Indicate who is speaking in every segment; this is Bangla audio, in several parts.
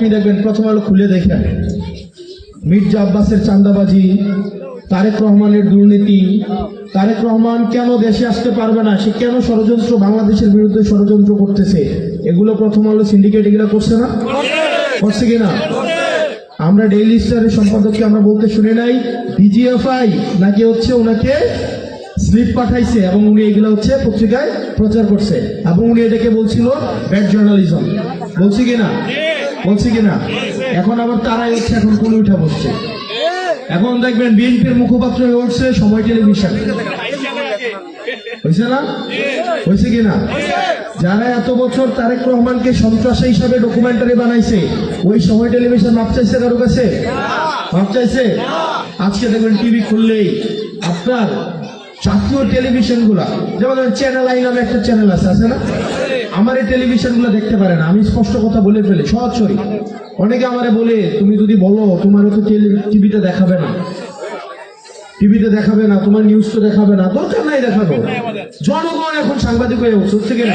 Speaker 1: আপনি দেখবেন প্রথম আলো খুলে দেখেন মির্জা আব্বাসের চান্দাবাজি তারেক রহমানের দুর্নীতি, তারেক রহমান কেন দেশে আসতে পারবে না? সে কেন ষড়যন্ত্র বাংলাদেশের বিরুদ্ধে ষড়যন্ত্র করতেছে? এগুলো প্রথম আলো সিন্ডিকেট এগুলো করছে না? করছে কিনা আমরা ডেইলি স্টারের সম্পাদককে আমরা বলতে শুনে নাই ডিজিএফআই নাকি হচ্ছে ওনাকে স্লিপ পাঠাইছে এবং উনি এগুলো হচ্ছে পত্রিকায় প্রচার করছে। এবং উনি এটাকে বলছিল ব্যাড জার্নালিজম বলছি কিনা বলছি কিনা এখন আবার তারাই হচ্ছে, এখন কোন উঠে বসছে। এখন দেখবেন বিএনপির মুখপাত্র হয়ে উঠছে সময় টেলিভিশন হয়েছে না? হয়েছে কিনা যারা এত বছর তারেক রহমানকে সন্ত্রাসী হিসাবে ডকুমেন্টারি বানাইছে, ওই সময় টেলিভিশন মাপ চাইছে কারও কাছে? মাপ চাইছে? আজকে দেখবেন টিভি খুললেই আপনার জাতীয় টেলিভিশনগুলা যেমন চ্যানেল আই নামে একটা চ্যানেল আছে আছে না? আমার এই টেলিভিশনগুলো দেখতে পারে না, আমি স্পষ্ট কথা বলে ফেলি সরাসরি অনেকে আমারে বলে, তুমি যদি বলো, তোমার তো টিভিতে দেখাবে না। টিভিতে দেখাবে না, তোমার নিউজ তো দেখাবে না, দরকার নাই দেখাবো। জনগণ এখন সাংবাদিক হয়ে উঠছে কিনা?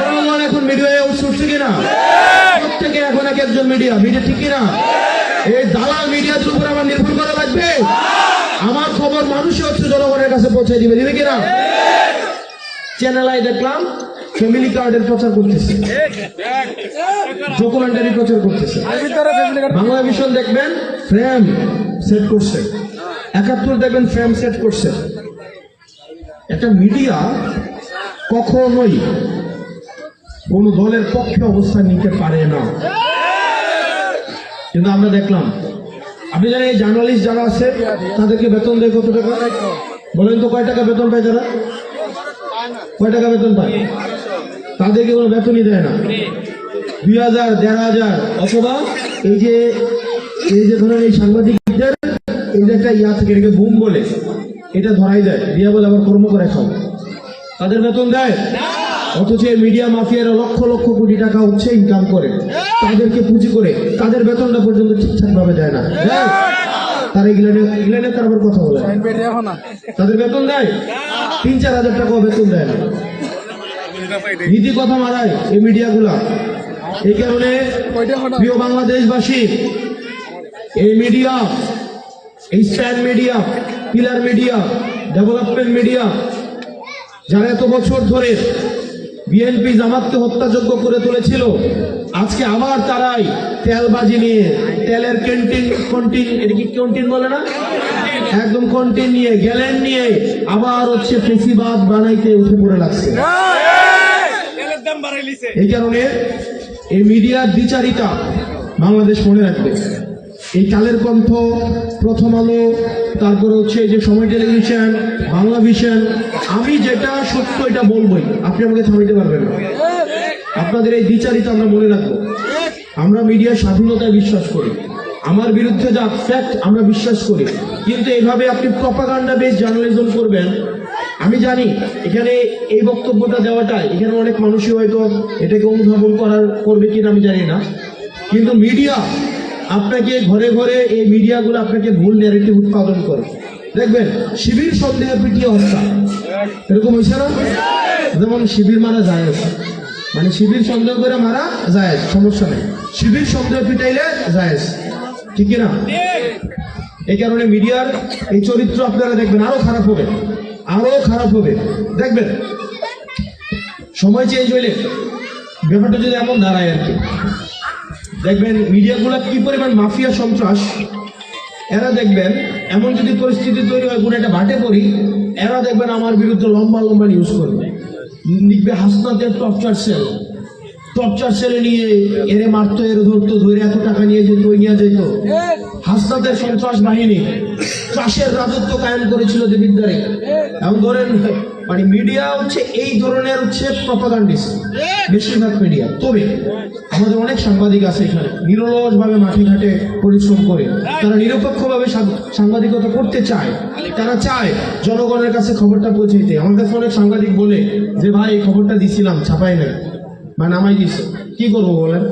Speaker 1: জনগণ এখন মিডিয়া হয়ে উঠছে কিনা? প্রত্যেকে এখন এক একজন মিডিয়া মিডিয়া ঠিক কিনা? এই দালাল মিডিয়ার উপর আমার নির্ভর করা লাগবে? আমার খবর মানুষই হচ্ছে জনগণের কাছে পৌঁছে দিবে দিবে কিনা? চ্যানেল আই দেখলাম ফ্যামিলি কার্ডের প্রচার করতেছে। ডকুমেন্টারি প্রচার করতেছে। বাংলা ভিশন দেখবেন ফ্রেম সেট করছে। একাত্তর দেখবেন ফ্রেম সেট করছে। একটা মিডিয়া কখনোই কোন দলের পক্ষে অবস্থান নিতে পারে না। কিন্তু আমরা দেখলাম আপনি জানেন জার্নালিস্ট যারা আছে, তাদেরকে বেতন দেয় কত টাকা? বলেন তো কয় টাকা বেতন পায় তারা? কয় টাকা বেতন পায়? তাদেরকে কোনো বেতনই দেয় না। দুই হাজার, দেড় হাজার, অথবা এই যে এই যে ধরেন এই সাংবাদিকদের, এই যে একটা ইয়া থেকে, এটাকে বুম বলে, এটা ধরাই দেয়। দিয়া বলে আবার কর্ম করে খাও। তাদের বেতন দেয়? অথচ মিডিয়া মাফিয়ারা লক্ষ লক্ষ কোটি টাকা হচ্ছে ইনকাম করে। তাদেরকে পুঁজি করে তাদের বেতনটা পর্যন্ত ঠিকঠাক ভাবে দেয় না? তারা ইংল্যান্ডে ইংল্যান্ডে তার আবার কথা বলে। তাদের বেতন দেয়? তিন চার হাজার টাকাও বেতন দেয় না। নীতি কথা মারায় এই মিডিয়াগুলা। এই কারণে প্রিয় বাংলাদেশবাসী এই মিডিয়া এই media pillar media development media যারা এত বছর ধরে বিএনপি জামাতকে হত্যাযোগ্য করে তুলেছিল। আজকে আবার তারাই তেলবাজি নিয়ে তেলের ক্যান্টিন কন্টিন এটা কি ক্যান্টিন বলে না? একদম কন্টিন নিয়ে গ্যালেন নিয়ে আবার হচ্ছে ফেসিবাদ বানাইতে উঠে পড়ে লাগছে। এই কারণে এই মিডিয়ার দ্বিচারিতা বাংলাদেশ মনে রাখবে। এই কালের কণ্ঠ প্রথম আলো, তারপরে হচ্ছে এই যে সময় টেলিভিশন, বাংলা ভিশন, আমি যেটা সত্য এটা বলবোই। আপনি আমাকে থামাইতে পারবেন না। আপনাদের এই দ্বিচারিতা আমরা মনে রাখব। আমরা মিডিয়ার স্বাধীনতায় বিশ্বাস করি। আমার বিরুদ্ধে যা ফ্যাক্ট আমরা বিশ্বাস করি। কিন্তু এইভাবে আপনি প্রপাগান্ডা বেস জার্নালিজম করবেন, আমি জানি এখানে এই বক্তব্যটা দেওয়াটা, এখানে অনেক মানুষই হয়তো এটাকে অনুধাবন করার করবে কিনা আমি জানি না। কিন্তু মিডিয়া আপনাকে ঘরে ঘরে এই মিডিয়াগুলো আপনাকে ভুল ন্যারেটিভ উৎপাদন করে। দেখবেন, শিবির সন্দেহে পিটিয়ে হত্যা এরকম হয়েছে না? যেমন শিবির মারা যায় মানে শিবির সন্দেহ করে মারা যায়, সমস্যা নেই। শিবির সন্দেহ পিটাইলে যায়। ঠিক না? এই কারণে মিডিয়ার এই চরিত্র আপনারা দেখবেন, আরও খারাপ হবে। আরও খারাপ হবে। দেখবেন, সময় চেঞ্জ হইলে ব্যাপারটা যদি এমন দাঁড়ায় আর কি। দেখবেন মিডিয়াগুলো কি পরিমাণ মাফিয়া সন্ত্রাস? এরা দেখবেন, এমন যদি পরিস্থিতি তৈরি হয়, কোনো একটা ভাটে পড়ি, এরা দেখবেন আমার বিরুদ্ধে লম্বা লম্বা নিউজ করবে। লিখবে হাসনাতের টর্চার সেল টর্চার সেলে নিয়ে এরে মারতো, এর ধরতো, ধরে এত টাকা নিয়ে যেত, ওই নিয়ে যেত। হাসনাতের সন্ত্রাস বাহিনী, চাষের রাজত্ব কায়েম করেছিল দেবিদ্বারে। এবং ধরেন মানে মিডিয়া হচ্ছে এই ধরনের হচ্ছে প্রপাগান্ডিস্ট বেশিরভাগ মিডিয়া তবে আমাদের অনেক সাংবাদিক আছে এখানে নিরলস ভাবে মাঠে ঘাটে পরিশ্রম করে। তারা নিরপেক্ষ ভাবে সাংবাদিকতা করতে চায়। তারা চায় জনগণের কাছে খবরটা পৌঁছে দিতে আমার কাছে অনেক সাংবাদিক বলে যে ভাই এই খবরটা দিছিলাম ছাপাই নাই বা নামাই দিছে। কি করব বলেন?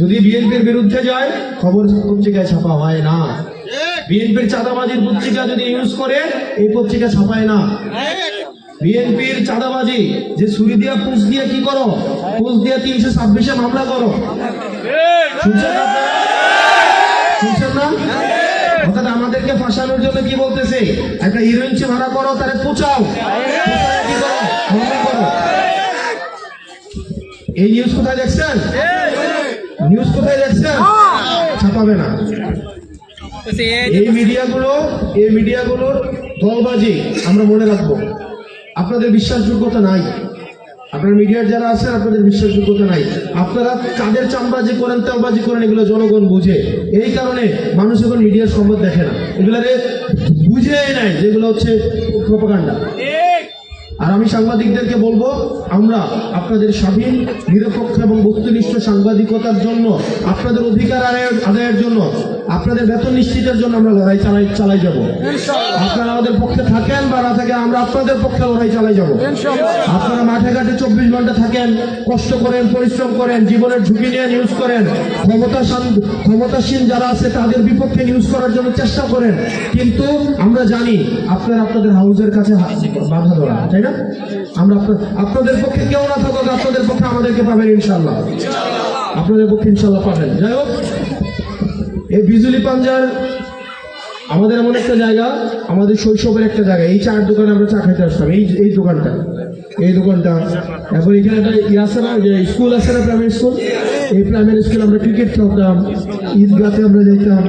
Speaker 1: যদি বিএনপির বিরুদ্ধে যায় খবর পত্রিকায় ছাপা হয় না। বিএনপির চাঁদাবাজির পত্রিকা যদি ইউজ করে এই পত্রিকা ছাপায় না। বিএনপির চাঁদাবাজি যে ছুরি দিয়া পুষ দিয়ে কি করো? পুষ দিয়ে তিনশো ছাব্বিশে মামলা করো। শুনছেন শুনছেন না? অর্থাৎ আমাদেরকে ফাঁসানোর জন্য কি বলতেছে? একটা হিরোইন ভাড়া করো তারে পোচাও। পোচায় কি করো? হরণ করো। এই নিউজ কোথায় দেখছেন? নিউজ কোথায় দেখছেন? ছাপাবে না। এই মিডিয়াগুলো এই মিডিয়াগুলোর দলবাজি আমরা মনে রাখব। আপনাদের বিশ্বাসযোগ্যতা নাই। আপনার মিডিয়ার যারা আছেন আপনাদের বিশ্বাসযোগ্যতা নাই। আপনারা কাদের চামবাজি করেন তেলবাজি করেন এগুলো জনগণ বুঝে। এই কারণে মানুষ এখন মিডিয়ার সম্পদ দেখে না। এগুলারে বুঝেই নাই যেগুলো হচ্ছে প্রপাগান্ডা। আর আমি সাংবাদিকদেরকে বলব আমরা আপনাদের স্বাধীন নিরপেক্ষ এবং বস্তুনিষ্ঠ সাংবাদিকতার জন্য আপনাদের অধিকার আদায়ের জন্য আপনাদের বেতন নিশ্চিতের জন্য আমরা লড়াই চালাই চালাই যাব। আপনারা আমাদের পক্ষে থাকেন বা না থাকেন আমরা আপনাদের পক্ষে লড়াই চালাই যাব। আপনারা মাঠে ঘাটে চব্বিশ ঘণ্টা থাকেন কষ্ট করেন পরিশ্রম করেন জীবনের ঝুঁকি নিয়ে নিউজ করেন ক্ষমতাসীন ক্ষমতাসীন যারা আছে তাদের বিপক্ষে নিউজ করার জন্য চেষ্টা করেন। কিন্তু আমরা জানি আপনারা আপনাদের হাউসের কাছে বাধা ধরা তাই না? আমরা আপনাদের পক্ষে কেউ না থাকুক আপনাদের পক্ষে আমাদেরকে পাবেন ইনশাল্লাহ আপনাদের পক্ষে ইনশাল্লাহ পাবেন। যাই হোক এই বিজুলি পাঞ্জার আমাদের এমন একটা জায়গা, আমাদের শৈশবের একটা জায়গা। এই চার দোকানে আমরা চা খেতে আসতাম, এই এই দোকানটা এই দোকানটা। এখন এখানে একটা ইয়ে আছে না, যে স্কুল আছে না প্রাইমারি স্কুল এই প্রাইমারি স্কুল আমরা ক্রিকেট খেলতাম, ঈদগাতে আমরা যেতাম।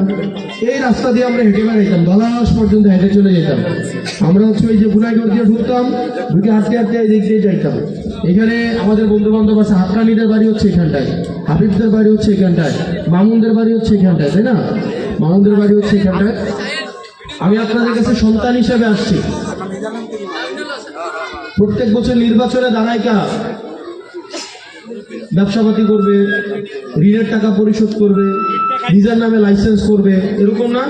Speaker 1: এই রাস্তা দিয়ে আমরা হেঁটে বেড়াইতাম দলাস পর্যন্ত হেঁটে চলে যেতাম। আমরা হচ্ছে ওই যে বুনাইগড় দিয়ে ঢুকতাম, ঢুকে হাঁটতে হাঁটতে দিক দিয়ে যাইতাম। এখানে আমাদের বন্ধু বান্ধব আছে হাক্কানিদের বাড়ি হচ্ছে এখানটায় হাবিবদের বাড়ি হচ্ছে এখানটায়। মামুনদের বাড়ি হচ্ছে এখানটায়, তাই না? মামুনদের বাড়ি হচ্ছে এখানটায়। আমি আপনাদের কাছে সন্তান হিসেবে আসছি। প্রত্যেক বছর নির্বাচনে দাঁড়ায় কারা? ব্যবসাপাতি করবে, ঋণের টাকা পরিশোধ করবে, নিজের নামে লাইসেন্স করবে, এরকম না?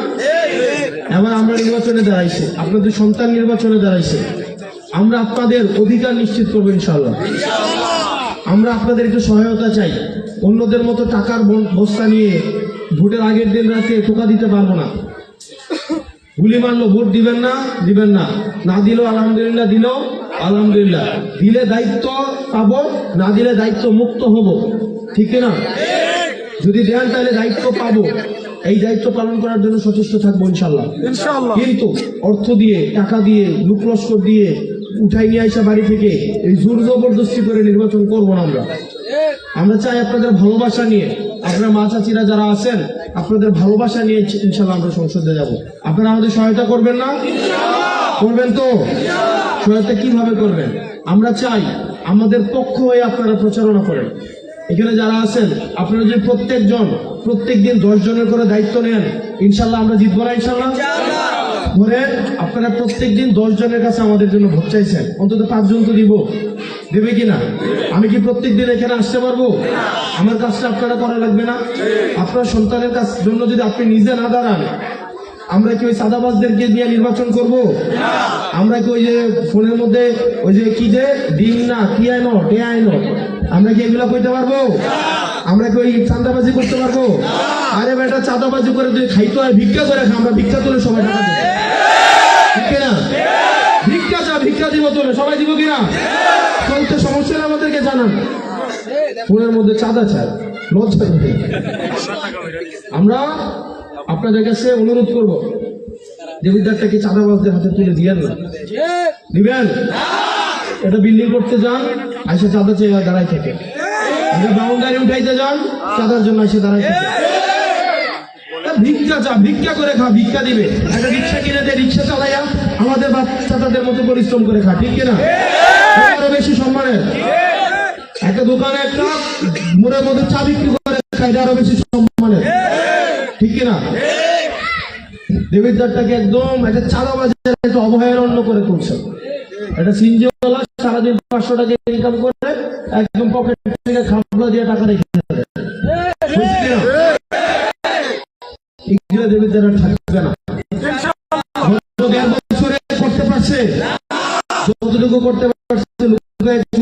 Speaker 1: এবার আমরা নির্বাচনে দাঁড়াইছি, আপনাদের সন্তান নির্বাচনে দাঁড়াইছে। আমরা আপনাদের অধিকার নিশ্চিত করব ইনশাল্লাহ আমরা আপনাদের একটু সহায়তা চাই। অন্যদের মতো টাকার বস্তা নিয়ে ভোটের আগের দিন রাতে টোকা দিতে পারব না। গুলি মারলো ভোট দিবেন না দিবেন না। না দিলেও আলহামদুলিল্লাহ দিল আলহামদুলিল্লাহ। দিলে দায়িত্ব পাবো না দিলে দায়িত্ব মুক্ত হব। ঠিক না? যদি দেন তাহলে দায়িত্ব পাবো। এই দায়িত্ব পালন করার জন্য সচেষ্ট থাকব ইনশাল্লাহ কিন্তু অর্থ দিয়ে টাকা দিয়ে লুকলস্কর দিয়ে উঠাই নিয়ে আসা বাড়ি থেকে এই জোর জবরদস্তি করে নির্বাচন করব না আমরা। আমরা চাই আপনাদের ভালোবাসা নিয়ে। আপনার মা চাচিরা যারা আছেন, আপনাদের ভালোবাসা নিয়ে ইনশাল্লাহ আমরা সংসদে যাব। আপনারা আমাদের সহায়তা করবেন না? করবেন তো? সহায়তা কীভাবে করবেন? আমরা চাই আমাদের পক্ষ হয়ে আপনারা প্রচারণা করেন। এখানে যারা আছেন, আপনারা যে প্রত্যেকজন প্রত্যেক দিন দশ জনের করে দায়িত্ব নেন, ইনশাল্লাহ আমরা জিতবো না, ইনশাল্লাহ? ধরে আপনারা প্রত্যেক দিন দশ জনের কাছে আমাদের জন্য ভোট চাইছেন, অন্তত পাঁচজন তো দিব। দেবে কিনা? আমি কি প্রত্যেক দিন এখানে আসতে পারব? আমার কাজটা আপনারা করা লাগবে না? আপনার সন্তানের কাছ জন্য যদি আপনি নিজে না দাঁড়ান, আমরা কি ওই সাদাবাজদেরকে দিয়ে নির্বাচন করব? আমরা কি ওই যে ফোনের মধ্যে, ওই যে কি যে? ডিম না, কি আইনো টে আইনো আমরা কি এগুলো কইতে পারব? আমরা কি ওই চাঁদাবাজি করতে পারব? আরে বেটা, চাঁদাবাজি করে তুই খাইতে হয় ভিক্ষা করে আমরা ভিক্ষা তুলে সবাই টাকা ঠিক কিনা? ভিক্ষা চা, ভিক্ষা দিব তোলে সবাই দিব কিনা? চলতে সমস্যা হলে আমাদেরকে জানান। ফোনের মধ্যে চাঁদা চাই, লজ্জা আমরা আপনাদের কাছে অনুরোধ করব দেবিদ্বারটাকে চাঁদাবাজদের হাতে তুলে দিয়েন না? দিবেন? এটা বিল্ডিং করতে যান, আইসে চাঁদা চেয়ে দাঁড়াই থাকে। এটা বাউন্ডারি উঠাইতে যান, চাঁদার জন্য আইসে দাঁড়াই থাকে। ভিক্ষা চা, ভিক্ষা করে খা, ভিক্ষা দিবে। একটা রিক্সা কিনে দিয়ে রিক্সা চালাইয়া আমাদের বাচ্চাদের মতো পরিশ্রম করে খা, ঠিক কিনা? বেশি সম্মানের একটা দোকানে একটা মোড়ের মধ্যে চা বিক্রি করে খাই আরও বেশি সম্মানের ঠিক কিনা? দেবিদ্বারটাকে একদম একটা চাঁদাবাজের একটা অভয়ারণ্য করে তুলছে। একটা সিনজিওয়ালা সারাদিন পাঁচশো টাকা ইনকাম করে একদম পকেট থেকে খাবলা দিয়ে টাকা রেখে এগুলো থাকবে না। করতে পারছে। যতটুকু করতে পারছে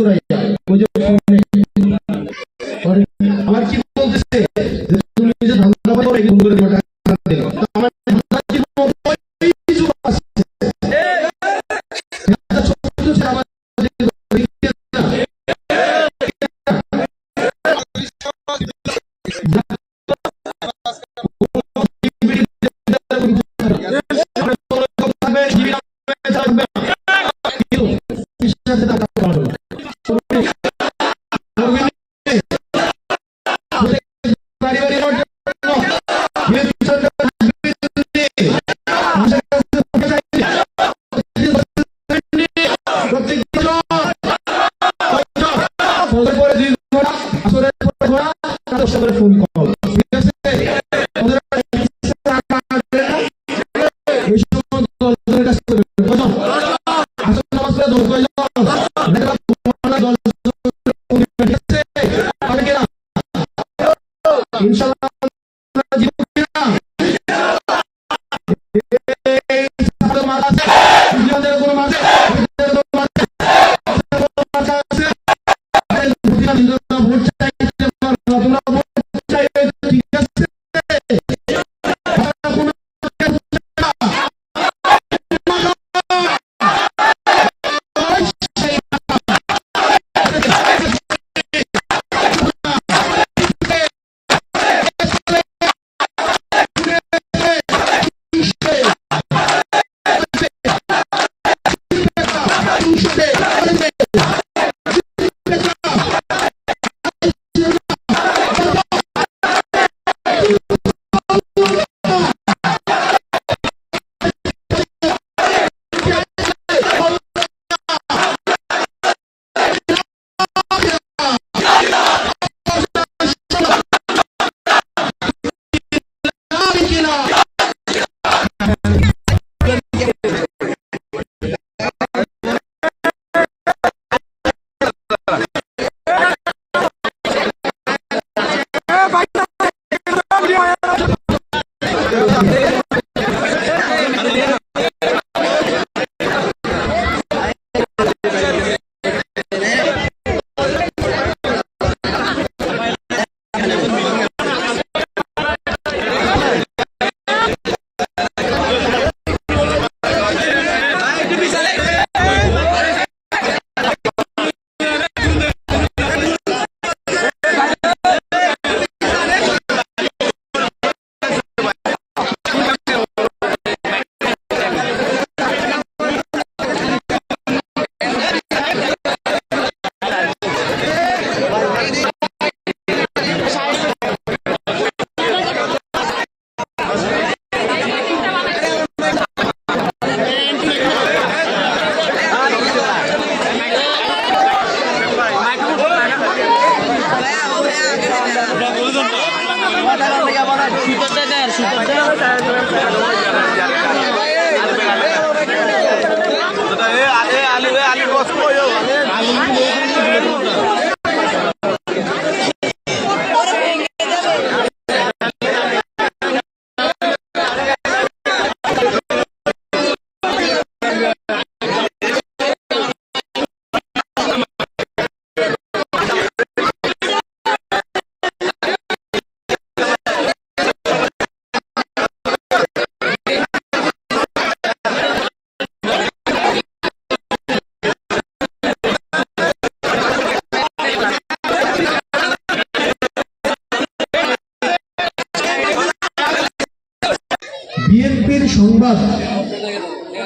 Speaker 1: সংবাদ।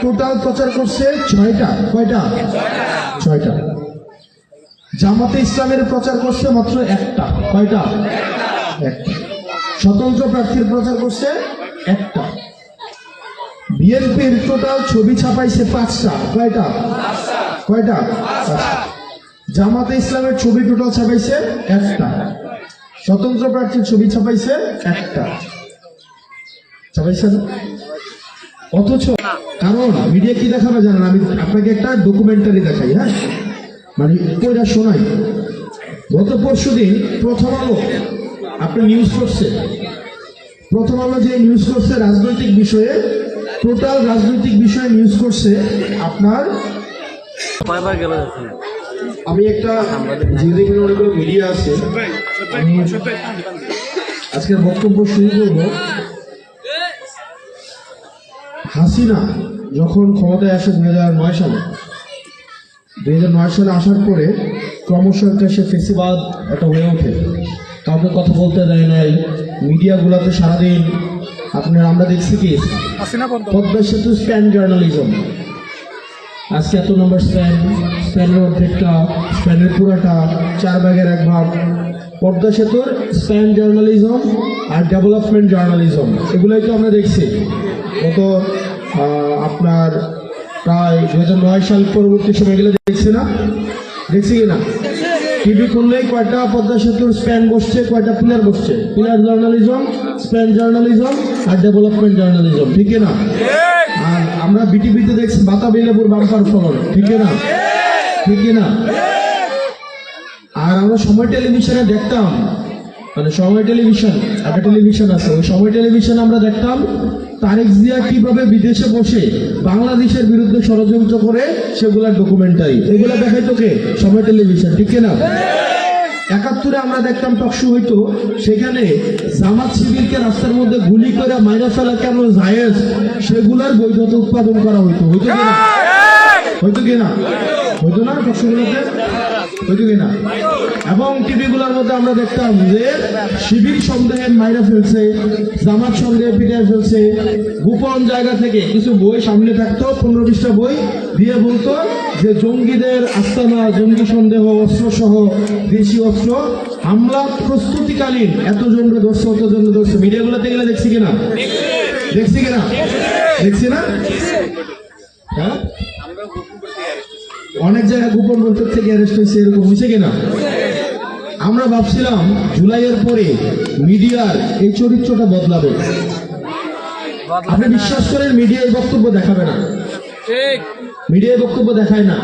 Speaker 1: টোটাল প্রচার করছে ছয়টা, কয়টা? ছয়টা। জামাতে ইসলামের প্রচার করছে মাত্র একটা, কয়টা? একটা। স্বতন্ত্র প্রার্থীর প্রচার করছে একটা। বিএনপির টোটাল ছবি ছাপাইছে পাঁচটা, কয়টা? কয়টা? জামাতে ইসলামের ছবি টোটাল ছাপাইছে একটা। স্বতন্ত্র প্রার্থীর ছবি ছাপাইছে একটা। ছাপাইছে? অথচ কারণ মিডিয়া কি দেখাবে জানেন? আমি আপনাকে একটা ডকুমেন্টারি দেখাই হ্যাঁ? মানে কইরা শোনাই। গত পরশু দিন প্রথম আলো আপনি নিউজ করছে। প্রথম আলো যে নিউজ করছে রাজনৈতিক বিষয়ে টোটাল রাজনৈতিক বিষয়ে নিউজ করছে আপনার আমি একটা অনেকগুলো মিডিয়া আছে। আমি আজকের বক্তব্য শুরু করব। হাসিনা যখন ক্ষমতায় আসে দুই হাজার নয় সালে দুই হাজার নয় সালে আসার পরে ক্রমশ একটা সে ফেসিবাদ একটা হয়ে ওঠে। কাউকে কথা বলতে দেয় নাই মিডিয়াগুলোতে সারাদিন আপনার আমরা দেখছি কি? পদ্মা সেতু স্প্যান জার্নালিজম। আজকে এত নম্বর স্প্যান স্প্যানের অর্ধেকটা স্প্যানের পুরাটা চার ভাগের এক ভাগ। পদ্মা সেতুর স্প্যান জার্নালিজম আর ডেভেলপমেন্ট জার্নালিজম এগুলোই তো আমরা দেখছি। গত আপনার প্রায় দু হাজার নয় সাল পরবর্তী সময় এগুলো দেখছি না? দেখছি কি না? টিভি খুললেই কয়টা পদ্মা সেতুর স্প্যান বসছে, কয়টা পিলার বসছে? পিলার জার্নালিজম স্প্যান জার্নালিজম আর ডেভেলপমেন্ট জার্নালিজম ঠিক না? আর আমরা বিটিভিতে দেখছি বাতাবি লেবুর বাম্পার ফলন, ঠিক না? ঠিক না? আর আমরা সময় টেলিভিশনে দেখতাম মানে সময় টেলিভিশন একটা টেলিভিশন আছে। ওই সময় টেলিভিশনে আমরা দেখতাম তারেক জিয়া কীভাবে বিদেশে বসে বাংলাদেশের বিরুদ্ধে ষড়যন্ত্র করে সেগুলার ডকুমেন্টারি এগুলো দেখাই তোকে সময় টেলিভিশন ঠিক না একাত্তরে আমরা দেখতাম টকশো হইতো সেখানে জামাত শিবিরকে রাস্তার মধ্যে গুলি করে মাইরা ফেলা কেন জায়েজ সেগুলার বৈধতা উৎপাদন করা হইতো। হইতো কিনা? হয়তো কিনা? হয়তো না টকশোগুলোতে এবং টিভি গুলোর মধ্যে আমরা দেখতাম যে শিবির সন্দেহে মাইরা ফেলছে, জামাত সন্দেহে পিটায় ফেলছে। গোপন জায়গা থেকে কিছু বই সামনে থাকতো, পনেরো বিশটা বই দিয়ে বলতো যে জঙ্গিদের আস্তানা, জঙ্গি সন্দেহ অস্ত্র সহ দেশি অস্ত্র, হামলা প্রস্তুতিকালীন। এতজন ধরছে অতজন ধরছে। মিডিয়াগুলোতে গেলে দেখছি কিনা দেখছি কিনা দেখছি না? হ্যাঁ? অনেক জায়গায় গোপন বৈঠক থেকে অ্যারেস্ট হয়েছে এরকম হয়েছে কিনা? আমরা ভাবছিলাম জুলাইয়ের পরে মিডিয়ার এই চরিত্রটা বদলাবে। আপনি বিশ্বাস করেন মিডিয়ার এই বক্তব্য দেখাবে না?
Speaker 2: মিডিয়ার
Speaker 1: মিডিয়া বক্তব্য দেখায় না?